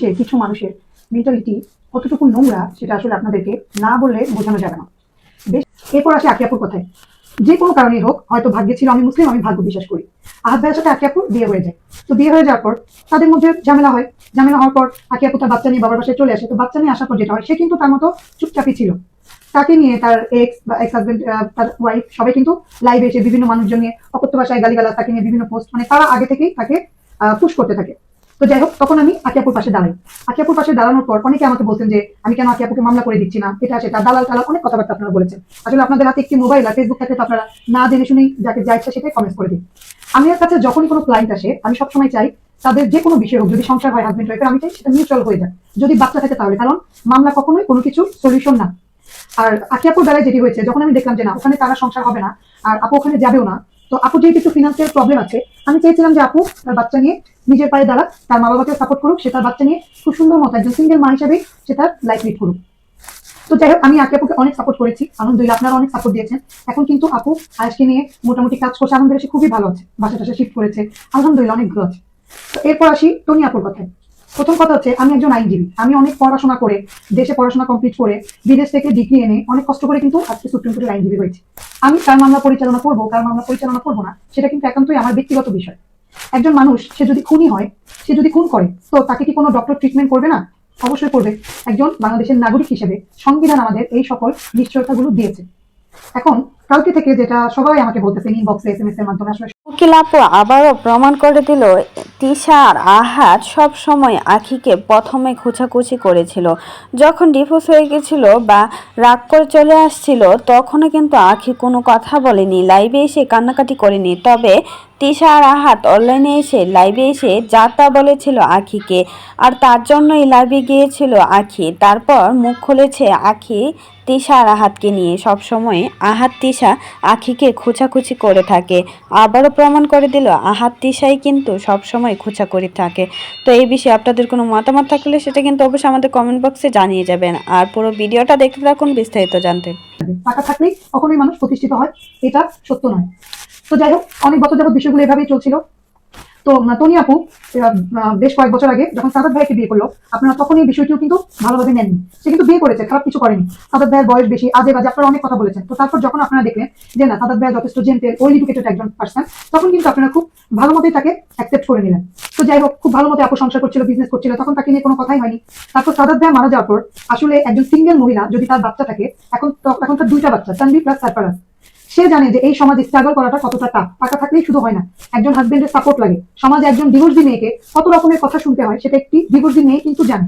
যে কিছু মানুষের মেন্টালিটি কতটুকু নোংরা সেটা আসলে আপনাদেরকে না বললে বোঝানো যাবে না। বেশ, এরপর আসে আকিয়াপুর কথায়। যে কোনো কারণেই হোক, হয়তো ভাগ্যে ছিল আমি মুসলিম, আমি ভাগ্য বিশ্বাস করি। আহাত ভাইয়ের সাথে আকিয়াপুর, বিয়ে হয়ে যায়। তো বিয়ে হয়ে যাওয়ার পর তাদের মধ্যে ঝামেলা হয়। ঝামেলা হওয়ার পর আকিয়াপু তার বাচ্চা নিয়ে বাবার বাসায় চলে আসে। তো বাচ্চা নিয়ে আসার পর যেটা হয়, সে কিন্তু তার মতো চুপচাপই ছিল। তাকে নিয়ে তার এক্স বা এক্স হাজবেন্ড তার ওয়াইফ সবাই কিন্তু লাইভে এসে বিভিন্ন মানুষজন নিয়ে অকথ্য ভাষায় গালিগালাজ, তাকে নিয়ে বিভিন্ন পোস্ট মানে তারা আগে থেকেই তাকে পুশ করতে থাকে। তো যাই হোক, তখন আমি আকিয়াপুর পাশে দাঁড়াই। আকিয়াপুর পাশে দাঁড়ানোর পর অনেকে আমাকে বলছেন যে, আমি কেন আকিয়াপুকে মামলা করে দিচ্ছি না? এটা সেটা দালাল টালাল অনেক কথাবার্তা আপনারা বলেছেন। আসলে আপনাদের হাতে একটি মোবাইল আর ফেসবুক থাকে আপনারা না জেনে শুনেই যাকে যা ইচ্ছা সেটাই কমেন্ট করে দিন। আমি কাছে যখনই কোনো ক্লায়েন্ট আসে, আমি সবসময় চাই তাদের যে কোনো বিষয় হোক, যদি সংসার হয় হাজবেন্ড ওয়াইফের আমি চাই সেটা মিউচুয়াল হয়ে যায় যদি বাচ্চা থাকে তাহলে, কারণ মামলা কখনোই কোনো কিছু সলিউশন না। আর আকিয়াপুর বেলায় যেটি হয়েছে, যখন আমি দেখলাম যে না, ওখানে তারা সংসার হবে না, আর আপু ওখানে যাবেও না তো আপু, যেহেতু একটু ফিনান্সিয়াল প্রবলেম আছে, আমি চেয়েছিলাম যে আপু, তার বাচ্চা নিয়ে নিজের পায়ে দাঁড়াক, তার মা বাবাকে সাপোর্ট করুক, সে তার বাচ্চা নিয়ে খুব সুন্দর মতো একজন সিঙ্গেল মা হিসেবে সে তার লাইফ লিড করুক। তো যাই হোক, আমি আকিয়াপুকে অনেক সাপোর্ট করেছি, আলহামদুলিল্লাহ আপনারা অনেক সাপোর্ট দিয়েছেন। এখন কিন্তু আপু আজকে নিয়ে মোটামুটি কাজ করছে, আলহামদুলিল্লাহ সে খুবই ভালো আছে বাসা টাসা শিফট করেছে, আলহামদুলিল্লাহ অনেক ভালো আছে তো এরপর আসি টনি আপুর কথায়। প্রথম কথা হচ্ছে, আমি একজন আইনজীবী, আমি অনেক পড়াশোনা করে, দেশে পড়াশোনা কমপ্লিট করে, বিদেশ থেকে ডিগ্রি এনে অনেক কষ্ট করে কিন্তু আজকে সুপ্রিম কোর্টের আইনজীবী হয়েছে। আমি কার মামলা পরিচালনা করব, কার মামলা পরিচালনা করব না, সেটা কিন্তু একান্তই আমার ব্যক্তিগত বিষয়। একজন মানুষ, সে যদি খুনি হয়, সে যদি খুন করে, তো তাকে কি কোনো ডক্টর ট্রিটমেন্ট করবে না? অবশ্যই করবে। একজন বাংলাদেশের নাগরিক হিসেবে সংবিধান আমাদের এই সকল নিশ্চয়তাগুলো দিয়েছে। এখন, কালকে থেকে যেটা সবাই আমাকে বলতেছে ইনবক্সে এস এম এস এর মাধ্যমে, আসলে আবারও প্রমাণ করে দিল তিশার আহাত সব সময় আখিকে প্রথমে খুচাখুচি করেছিল। যখন ডিভোর্স হয়ে গেছিল বা রাগ করে চলে আসছিল, তখনও কিন্তু আখি কোনো কথা বলেনি। লাইভে এসে কান্নাকাটি করেনি। তবে তিশা আহাত অনলাইনে এসে লাইভে এসে যা তা বলেছিল আখিকে। আর তার জন্যই লাইভে গিয়েছিল আখি। তারপর মুখ খুলেছে আখি তিশা আর আহাতকে নিয়ে। সবসময় আহাত তিশা আখিকে খোঁচাখুচি করে থাকে। আবারও প্রমাণ করে দিল, আহাত তিশাই কিন্তু সবসময় খোঁচা করে থাকে। তো এই বিষয়ে আপনাদের কোনো মতামত থাকলে সেটা কিন্তু অবশ্যই আমাদের কমেন্ট বক্সে জানিয়ে যাবেন। আর পুরো ভিডিওটা দেখতে থাকুন, বিস্তারিত জানতে। টাকা থাকলেই কখনোই মানুষ প্রতিষ্ঠিত হয়, এটা সত্য নয়। তো যাই হোক, অনেক বছর যাবত বিষয়গুলো এভাবেই চলছিল। তো টনি আপু বেশ কয়েক বছর আগে যখন সাদাত ভাইকে বিয়ে করল, আপনারা তখন এই বিষয়টিও কিন্তু ভালোভাবে নেননি সে কিন্তু বিয়ে করেছে, খারাপ কিছু করেনি। সাদাত ভাইয়ের বয়স বেশি, আজে বাজে আপনারা অনেক কথা বলেছেন। তো তারপর যখন আপনারা দেখলেন যে না, সাদাত ভাই যথেষ্ট জেন্টেল ওয়েল এডুকেটেড একজন পার্সন তখন কিন্তু আপনারা খুব ভালো মতোই তাকে অ্যাকসেপ্ট করে নিলেন। তো যাই হোক, খুব ভালো মতো আপু সংসার করছিল বিজনেস করছিল, তখন তাকে নিয়ে কোনো কথাই হয়নি। তারপর সাদাত ভাই মারা যাওয়ার পর আসলে একজন সিঙ্গেল মহিলা, যদি তার বাচ্চা থাকে এখন এখন তার দুইটা বাচ্চা তানভি প্লাস সারফারাজ। সে জানে যে এই সমাজে স্ট্রাগল করাটা কতটা টাফ টাকা থাকলেই শুধু হয় না। একজন হাজবেন্ডের সাপোর্ট লাগে। সমাজে একজন ডিভোর্সি মেয়েকে কত রকমের কথা শুনতে হয়, সেটা একটি ডিভোর্সি মেয়ে কিন্তু জানে।